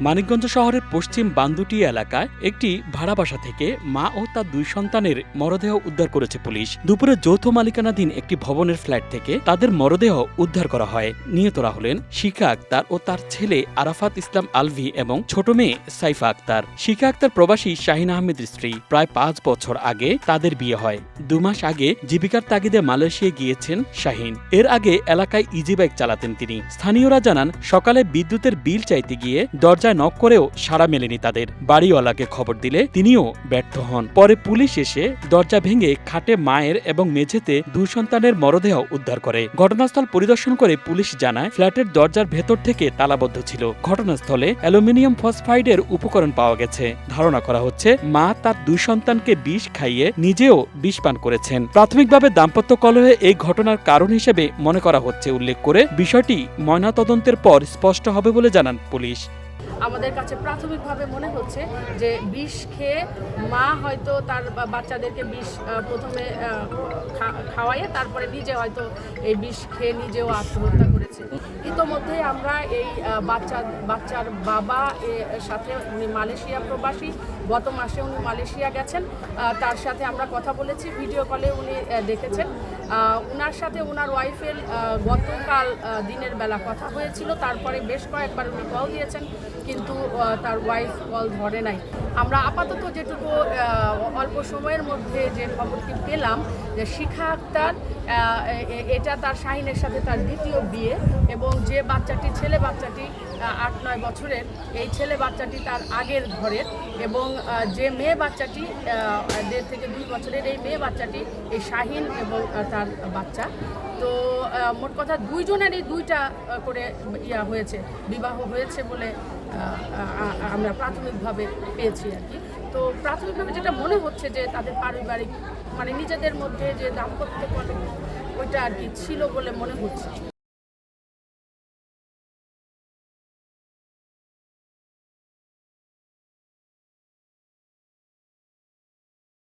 মানিকগঞ্জ শহরের পশ্চিম বান্দুটি এলাকায় একটি ভাড়া বাসা থেকে মা ও তার দুই সন্তানের মরদেহ উদ্ধার করেছে পুলিশ। দুপুরে যৌথ মালিকানাধীন একটি ভবনের ফ্ল্যাট থেকে তাদের মরদেহ উদ্ধার করা হয়। নিহতরা হলেন শিখা আক্তার ও তার ছেলে আরাফাত ইসলাম আলভি এবং ছোট মেয়ে সাইফা আক্তার। শিখা আক্তার প্রবাসী শাহিন আহমেদের স্ত্রী। প্রায় পাঁচ বছর আগে তাদের বিয়ে হয়। দু মাস আগে জীবিকার তাগিদে মালয়েশিয়া গিয়েছেন শাহিন। এর আগে এলাকায় ইজি বাইক চালাতেন তিনি। স্থানীয়রা জানান, সকালে বিদ্যুতের বিল চাইতে গিয়ে দরজায় নক করেও সাড়া মেলেনি তাদের। বাড়িওয়ালাকে খবর দিলে তিনিও ব্যর্থ হন। পরে পুলিশ এসে দরজা ভেঙে খাটে মায়ের এবং মেঝেতে দুই সন্তানের মরদেহ উদ্ধার করে। ঘটনাস্থল পরিদর্শন করে পুলিশ জানায়, ফ্ল্যাটের দরজার ভেতর থেকে তালাবদ্ধ ছিল। ঘটনাস্থলে অ্যালুমিনিয়াম ফসফাইডের উপকরণ পাওয়া গেছে। ধারণা করা হচ্ছে, মা তার দুই সন্তানকে বিষ খাইয়ে নিজেও বিষ পান করেছেন। প্রাথমিকভাবে দাম্পত্য কলহে এই ঘটনার কারণ হিসেবে মনে করা হচ্ছে, উল্লেখ করে বিষয়টি ময়নাতদন্তের পর স্পষ্ট হবে বলে জানান পুলিশ। আমাদের কাছে প্রাথমিকভাবে মনে হচ্ছে যে বিষ খেয়ে মা হয়তো তার বাচ্চাদেরকে বিষ প্রথমে খাওয়াইয়ে তারপরে নিজে হয়তো এই বিষ খেয়ে নিজেও আত্মহত্যা করেছে। ইতোমধ্যে আমরা এই বাচ্চা, বাচ্চার বাবা সাথে উনি মালয়েশিয়া প্রবাসী। গত মাসে উনি মালয়েশিয়া গেছেন। তার সাথে আমরা কথা বলেছি, ভিডিও কলে উনি দেখেছেন। উনার সাথে ওনার ওয়াইফের গতকাল দিনের বেলা কথা হয়েছিল। তারপরে বেশ কয়েকবার উনি কল দিয়েছেন। কিন্তু তার ওয়াইফ কল ধরে নাই। আমরা আপাতত যেটুকু অল্প সময়ের মধ্যে যে খবরটি পেলাম, যে শিখা আক্তার এটা তার শাহিনের সাথে তার দ্বিতীয় বিয়ে এবং যে বাচ্চাটি, ছেলে বাচ্চাটি আট নয় বছরের, এই ছেলে বাচ্চাটি তার আগের ঘরের এবং যে মেয়ে বাচ্চাটি দেড় থেকে দুই বছরের এই মেয়ে বাচ্চাটি, এই শাহিন এবং তার বাচ্চা। তো মোট কথা দুইজনেরই দুইটা করে ইয়া হয়েছে, বিবাহ হয়েছে বলে আমরা প্রাথমিকভাবে পেয়েছি আর কি। তো প্রাথমিকভাবে যেটা মনে হচ্ছে যে তাদের পারিবারিক মানে নিজেদের মধ্যে যে দাম্পত্য কলহ, ওইটা আর কি ছিল বলে মনে হচ্ছে।